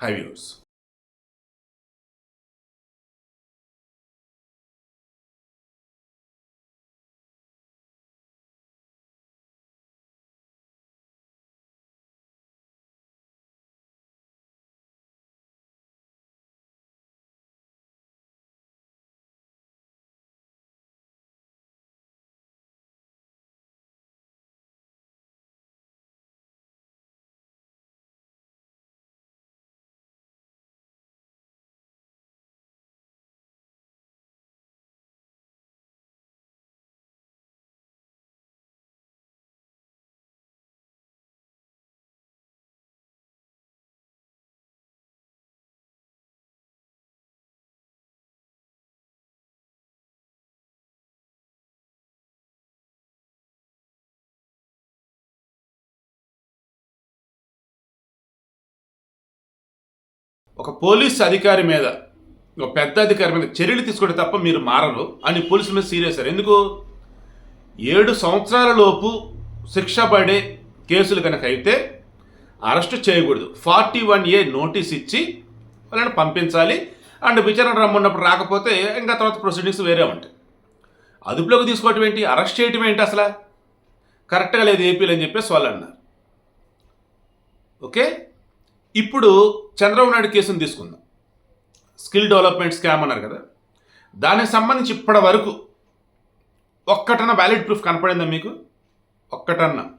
high views. ఒక police అధికారి మీద ఒక పెద్ద అధికారి మీద చర్యలు తీసుకుంటే తప్ప మీరు మారరు అని పోలీసుల మీద సీరియస్ అయ్యారు. ఎందుకు? ఏడు సంవత్సరాల లోపు శిక్ష పడే కేసులు కనుక అయితే అరెస్ట్ చేయకూడదు. ఫార్టీ వన్ ఏ నోటీస్ ఇచ్చి వాళ్ళని పంపించాలి. అండ్ విచారణ రమ్మన్నప్పుడు రాకపోతే ఇంకా తర్వాత ప్రొసీడింగ్స్ వేరే ఉంటాయి. అదుపులోకి తీసుకోవటం ఏంటి? అరెస్ట్ చేయటం ఏంటి అసలు? కరెక్ట్గా లేదు ఏపీలు అని చెప్పేసి వాళ్ళు అన్నారు. ఓకే? ఇప్పుడు చంద్రబాబు నాయుడు కేసును తీసుకుందాం. స్కిల్ డెవలప్మెంట్ స్కామ్ అన్నారు కదా. దానికి సంబంధించి ఇప్పటి వరకు ఒక్కటన్నా వ్యాలిడ్ ప్రూఫ్ కనపడిందా మీకు? ఒక్కటన్నా.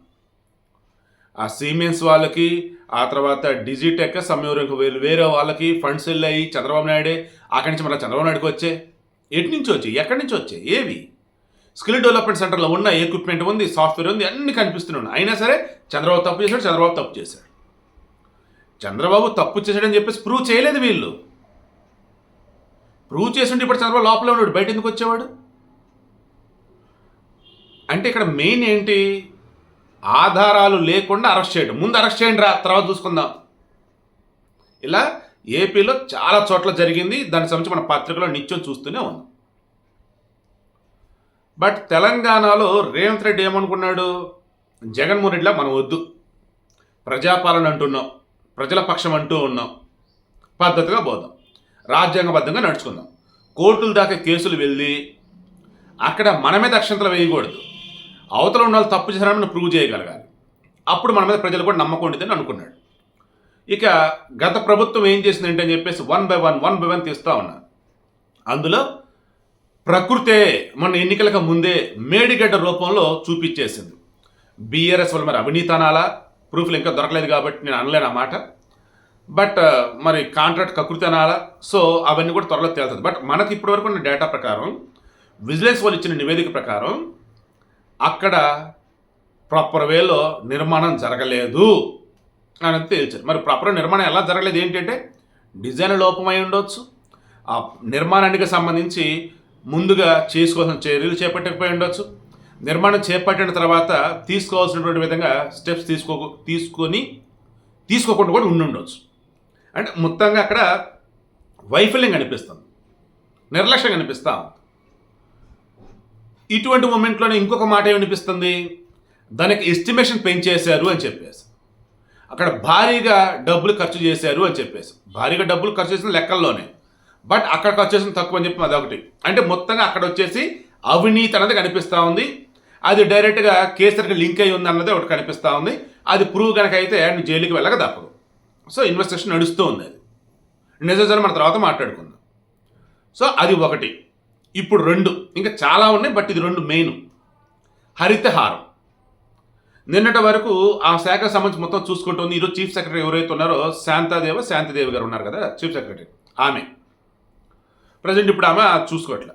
ఆ సీమెన్స్ వాళ్ళకి ఆ తర్వాత డిజిటెక్ సంయోగం వేరు వేరే వాళ్ళకి ఫండ్స్ వెళ్ళాయి చంద్రబాబు నాయుడే. అక్కడి నుంచి మళ్ళీ చంద్రబాబు నాయుడుకి వచ్చే? ఎటు నుంచి వచ్చాయి? ఎక్కడి నుంచి వచ్చాయి? ఏవి? స్కిల్ డెవలప్మెంట్ సెంటర్లో ఉన్న ఎక్విప్మెంట్ ఉంది సాఫ్ట్వేర్ ఉంది అన్ని కనిపిస్తున్నాయి అయినా సరే చంద్రబాబు తప్పు చేశాడు చంద్రబాబు తప్పు చేశాడు. చంద్రబాబు తప్పు చేశాడని చెప్పేసి ప్రూవ్ చేయలేదు వీళ్ళు. ప్రూవ్ చేస్తుంటే ఇప్పుడు చంద్రబాబు లోపల ఉన్నాడు. బయట ఎందుకు వచ్చేవాడు? అంటే ఇక్కడ మెయిన్ ఏంటి? ఆధారాలు లేకుండా అరెస్ట్ చేయడం. ముందు అరెస్ట్ చేయండి రా తర్వాత చూసుకుందాం. ఇలా ఏపీలో చాలా చోట్ల జరిగింది. దానికి సంబంధించి మన పత్రికలో నిత్యం చూస్తూనే ఉన్నాం. బట్ తెలంగాణలో రేవంత్ రెడ్డి ఏమనుకున్నాడు? జగన్మోహన్ రెడ్డిలా మనం వద్దు. ప్రజాపాలన అంటున్నాం. ప్రజల పక్షం అంటూ ఉన్నాం. పద్ధతిగా పోదాం రాజ్యాంగబద్ధంగా నడుచుకుందాం. కోర్టుల దాకా కేసులు వెళ్ళి అక్కడ మనమే దక్షిణతలు వేయకూడదు. అవతల ఉన్న వాళ్ళు తప్పు చేశారని ప్రూవ్ చేయగలగాలి. అప్పుడు మన మీద ప్రజలు కూడా నమ్మకం ఉంటుందని అనుకున్నాడు. ఇక గత ప్రభుత్వం ఏం చేసిందంటే అని చెప్పేసి one by one one by one తీస్తూ ఉన్నారు అందులో ప్రకృతే మన ఎన్నికలకు ముందే మేడిగడ్డ రూపంలో చూపించేసింది. బీఆర్ఎస్ వల్ల మరి అవినీతనాలా ప్రూఫ్లు ఇంకా దొరకలేదు కాబట్టి నేను అనలేను ఆ మాట. బట్ uh, మరి కాంట్రాక్ట్ కకృతి అనాలా? సో అవన్నీ కూడా త్వరలో తేలుతుంది బట్ మనకి ఇప్పటివరకు ఉన్న డేటా ప్రకారం విజిలెన్స్ వాళ్ళు ఇచ్చిన నివేదిక ప్రకారం అక్కడ ప్రాపర్ వేలో నిర్మాణం జరగలేదు అని తేల్చారు. మరి ప్రాపర్ నిర్మాణం ఎలా జరగలేదు ఏంటంటే డిజైన్ లోపమై ఉండొచ్చు. ఆ నిర్మాణానికి సంబంధించి ముందుగా చేసుకోవాల్సిన చర్యలు చేపట్టకపోయి ఉండొచ్చు. నిర్మాణం చేపట్టిన తర్వాత తీసుకోవాల్సినటువంటి విధంగా స్టెప్స్ తీసుకో తీసుకొని తీసుకోకుండా కూడా ఉండి ఉండవచ్చు అంటే మొత్తంగా అక్కడ వైఫల్యం కనిపిస్తుంది. నిర్లక్ష్యం కనిపిస్తా ఉంది. ఇటువంటి మూమెంట్లోనే ఇంకొక మాట ఏమనిపిస్తుంది? దానికి ఎస్టిమేషన్ పెంచేశారు అని చెప్పేసి. అక్కడ భారీగా డబ్బులు ఖర్చు చేశారు అని చెప్పేసి. భారీగా డబ్బులు ఖర్చు చేసిన లెక్కల్లోనే. బట్ అక్కడ ఖర్చు చేసిన తక్కువ అని చెప్పి అదొకటి అంటే మొత్తంగా అక్కడ వచ్చేసి అవినీతి అనేది కనిపిస్తూ ఉంది. అది డైరెక్ట్గా కేసరికి లింక్ అయి ఉంది అన్నది ఒకటి కనిపిస్తూ ఉంది. అది ప్రూవ్ కనుక అయితే నువ్వు జైలుకి వెళ్ళక తప్పదు. సో ఇన్వెస్టిగేషన్ నడుస్తూ ఉంది అది. నిజం మన తర్వాత మాట్లాడుకుందాం. సో అది ఒకటి. ఇప్పుడు రెండు. ఇంకా చాలా ఉన్నాయి బట్ ఇది రెండు మెయిన్ హరితహారం. నిన్నటి వరకు ఆ శాఖ సంబంధించి మొత్తం చూసుకుంటుంది. ఈరోజు చీఫ్ సెక్రటరీ ఎవరైతే ఉన్నారో శాంతాదేవ శాంతిదేవి గారు ఉన్నారు కదా చీఫ్ సెక్రటరీ ఆమె. ప్రజెంట్ ఇప్పుడు ఆమె అది చూసుకోవట్లే.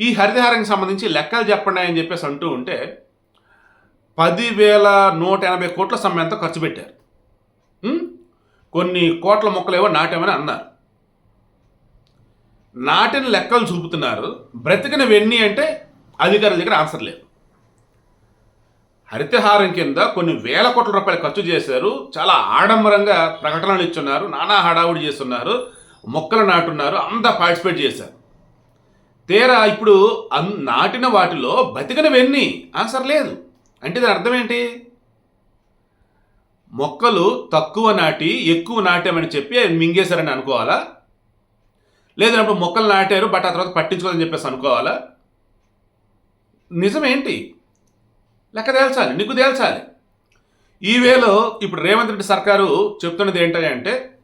ఈ హరితహారానికి సంబంధించి లెక్కలు చెప్పండి అని చెప్పేసి అంటూ ఉంటే పదివేల నూట ఎనభై కోట్ల సమయంతో ఖర్చు పెట్టారు. కొన్ని కోట్ల మొక్కలు ఏవో నాటామని అన్నారు. నాటిన లెక్కలు చూపుతున్నారు. బ్రతికినవన్నీ అంటే అధికారుల దగ్గర ఆన్సర్ లేదు. హరితహారం కింద కొన్ని వేల కోట్ల రూపాయలు ఖర్చు చేశారు. చాలా ఆడంబరంగా ప్రకటనలు ఇచ్చున్నారు. నానా హడావుడి చేస్తున్నారు. మొక్కలు నాటున్నారు. అంతా పార్టిసిపేట్ చేశారు. తేరా ఇప్పుడు అన్ నాటిన వాటిలో బతికినవన్నీ ఆన్సర్ లేదు. అంటే దాని అర్థం ఏంటి? మొక్కలు తక్కువ నాటి ఎక్కువ నాటామని చెప్పి మింగేశారని అనుకోవాలా? లేదన్నప్పుడు మొక్కలు నాటారు బట్ ఆ తర్వాత పట్టించుకోదని చెప్పేసి అనుకోవాలా? నిజమేంటి? లెక్క తేల్చాలి నీకు తేల్చాలి. ఈ వేలో ఇప్పుడు రేవంత్ రెడ్డి సర్కారు చెప్తున్నది ఏంటంటే అంటే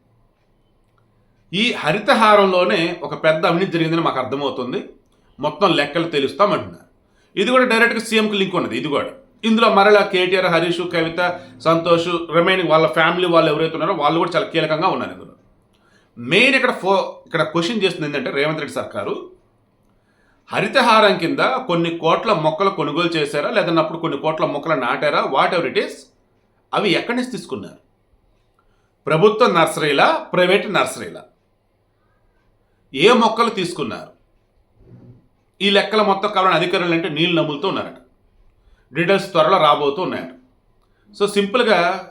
ఈ హరితహారంలోనే ఒక పెద్ద అవినీతి జరిగిందని మాకు అర్థమవుతుంది. మొత్తం లెక్కలు తెలుస్తామంటున్నారు. ఇది కూడా డైరెక్ట్గా సీఎంకి లింక్ ఉన్నది ఇది కూడా. ఇందులో మరలా కేటీఆర్ హరీష్ కవిత సంతోష్ రిమైనింగ్ వాళ్ళ ఫ్యామిలీ వాళ్ళు ఎవరైతే ఉన్నారో వాళ్ళు కూడా చాలా కీలకంగా ఉన్నారు ఇందులో. మెయిన్ ఇక్కడ ఫో ఇక్కడ క్వశ్చన్ చేస్తుంది ఏంటంటే రేవంత్ రెడ్డి సర్కారు హరితహారం కింద కొన్ని కోట్ల మొక్కలు కొనుగోలు చేశారా? లేదన్నప్పుడు కొన్ని కోట్ల మొక్కలు నాటారా? వాట్ ఎవర్ ఇట్ ఈస్ అవి ఎక్కడి నుంచి తీసుకున్నారు? ప్రభుత్వ నర్సరీలా ప్రైవేట్ నర్సరీలా? ఏ మొక్కలు తీసుకున్నారు? ఈ లెక్కల మొత్తం కావాలని అధికారులు అంటే నీళ్ళు నమ్ములుతూ ఉన్నారట. డీటెయిల్స్ త్వరలో రాబోతూ ఉన్నాయట. సో సింపుల్గా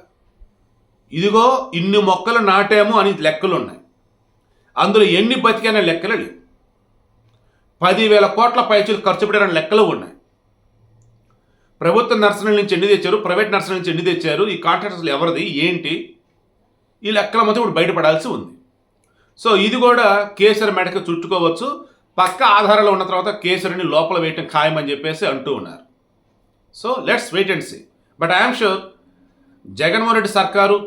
ఇదిగో ఇన్ని మొక్కలు నాటాము అని లెక్కలు ఉన్నాయి. అందులో ఎన్ని బతికైన లెక్కలు లేవు. పదివేల కోట్ల పైచీలు ఖర్చు పెట్టారని లెక్కలు ఉన్నాయి. ప్రభుత్వ నర్సరీల నుంచి ఎన్ని తెచ్చారు? ప్రైవేట్ నర్సరీ నుంచి ఎన్ని తెచ్చారు? ఈ కాంట్రాక్టర్లు ఎవరిది? ఏంటి? ఈ లెక్కల మొత్తం ఇప్పుడు బయటపడాల్సి ఉంది. సో ఇది కూడా కేసరి మెడకి చుట్టుకోవచ్చు. పక్క ఆధారాలు ఉన్న తర్వాత కేసరిని లోపల వేయటం ఖాయమని చెప్పేసి అంటూ ఉన్నారు. So let's wait and see. But I'm sure Jaganmohan Reddy సర్కారు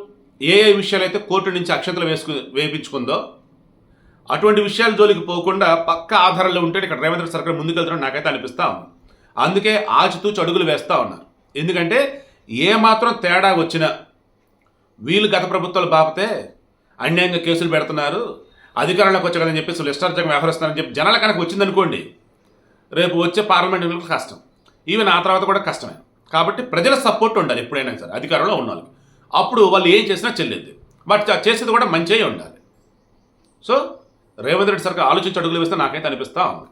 ఏ ఏ విషయాలు అయితే కోర్టు నుంచి అక్షంతలు వేసుకు వేయించుకుందో అటువంటి విషయాల జోలికి పోకుండా పక్క ఆధారాలు ఉంటే ఇక్కడ రేవంత్ రెడ్డి సర్కార్ ముందుకెళ్తున్నట్టు నాకైతే అనిపిస్తా ఉంది. అందుకే ఆచితూచి అడుగులు వేస్తూ ఉన్నారు. ఎందుకంటే ఏ మాత్రం తేడా వచ్చినా వీళ్ళు గత ప్రభుత్వాలు బాపితే అన్యాయంగా కేసులు పెడుతున్నారు. అధికారంలోకి వచ్చాడని చెప్పేసి వీళ్ళు ఇష్టార్జంగా వ్యవహరిస్తున్నారని చెప్పి జనాల కనుక వచ్చిందనుకోండి రేపు వచ్చే పార్లమెంట్ ఎన్నికలు కష్టం. ఈవెన్ ఆ తర్వాత కూడా కష్టమే. కాబట్టి ప్రజల సపోర్ట్ ఉండాలి ఎప్పుడైనా సరే అధికారంలో ఉన్న అప్పుడు వాళ్ళు ఏం చేసినా చెల్లిద్ది. బట్ చేసేది కూడా మంచిగా ఉండాలి. సో రేవంత్ రెడ్డి సర్కార్ ఆలోచించి అడుగులు వేస్తే నాకైతే అనిపిస్తూ ఉంది.